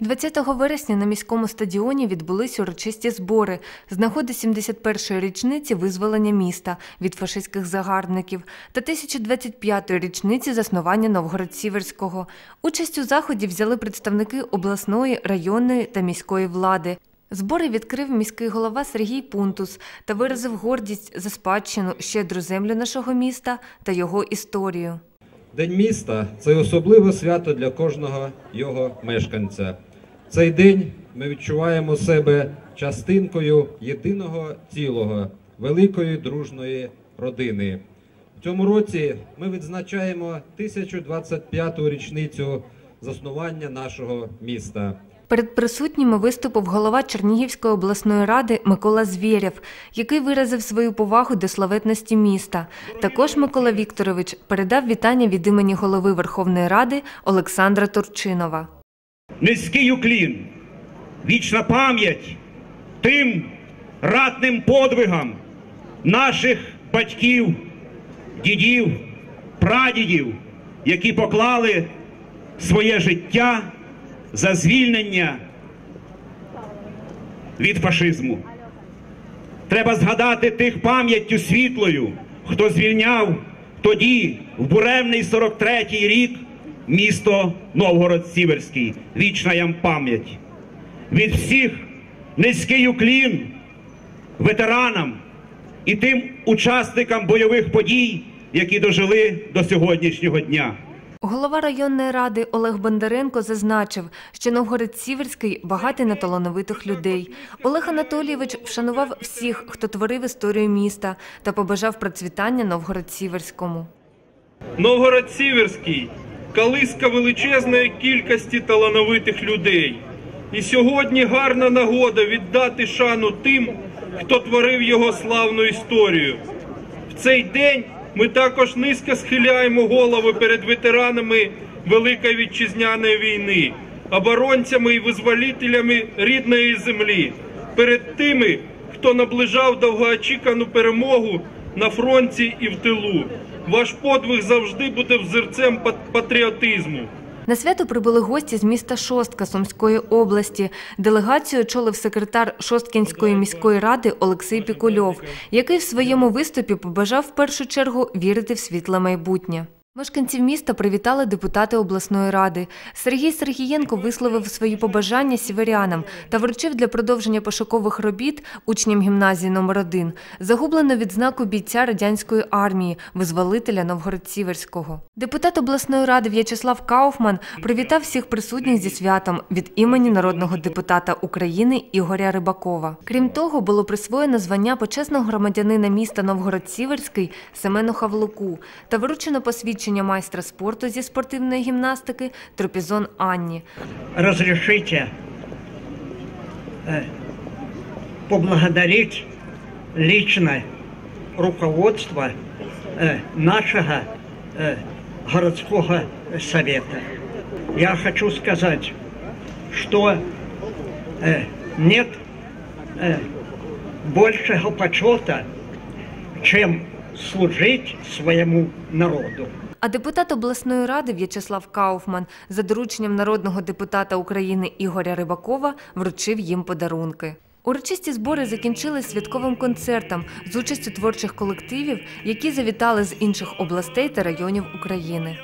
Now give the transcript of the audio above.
20 вересня на міському стадіоні відбулись урочисті збори з нагоди 71-ї річниці визволення міста від фашистських загарбників та 1025-ї річниці заснування Новгород-Сіверського. Участь у заході взяли представники обласної, районної та міської влади. Збори відкрив міський голова Сергій Пунтус та виразив гордість за спадщину, щедру землю нашого міста та його історію. День міста це особливе свято для кожного його мешканця. Цей день ми відчуваємо себе частинкою єдиного цілого, великої дружної родини. В цьому році ми відзначаємо 1025-ту річницю заснування нашого міста. Перед присутніми виступив голова Чернігівської обласної ради Микола Звєрєв, який виразив свою повагу до славетності міста. Також Микола Вікторович передав вітання від імені голови Верховної Ради Олександра Турчинова. Низький уклін, вічна пам'ять тим ратним подвигам наших батьків, дідів, прадідів, які поклали своє життя за звільнення від фашизму. Треба згадати тих пам'яттю світлою, хто звільняв тоді, в буремний 43-й рік, місто Новгород-Сіверський. Вічна ям пам'ять. Від всіх низький уклін ветеранам і тим учасникам бойових подій, які дожили до сьогоднішнього дня. Голова районної ради Олег Бондаренко зазначив, що Новгород-Сіверський багатий на талановитих людей. Олег Анатолійович вшанував всіх, хто творив історію міста та побажав процвітання Новгород-Сіверському. Новгород-Сіверський колиска величезної кількості талановитих людей. І сьогодні гарна нагода віддати шану тим, хто творив його славну історію. В цей день ми також низько схиляємо голови перед ветеранами Великої вітчизняної війни, оборонцями і визволителями рідної землі, перед тими, хто наближав довгоочікану перемогу на фронті і в тилу. Ваш подвиг завжди буде взірцем патріотизму. На свято прибули гості з міста Шостка Сумської області. Делегацію очолив секретар Шосткінської міської ради Олексій Пікульов, який в своєму виступі побажав в першу чергу вірити в світле майбутнє. Мешканців міста привітали депутати обласної ради. Сергій Сергієнко висловив свої побажання сіверянам та вручив для продовження пошукових робіт учням гімназії номер 1 загублену відзнаку бійця радянської армії, визволителя Новгород-Сіверського. Депутат обласної ради В'ячеслав Кауфман привітав всіх присутніх зі святом від імені народного депутата України Ігоря Рибакова. Крім того, було присвоєно звання почесного громадянина міста Новгород-Сіверський Семену Хавлуку та вручено посвідчення майстра спорту зі спортивної гімнастики Тропізон Анні. разрешите э, поблагодарить лично руководство э, нашего э, городского совета. Я хочу сказать, что э, нет э, большего почета, чем служить своему народу. А депутат обласної ради В'ячеслав Кауфман за дорученням народного депутата України Ігоря Рибакова вручив їм подарунки. Урочисті збори закінчились святковим концертом з участю творчих колективів, які завітали з інших областей та районів України.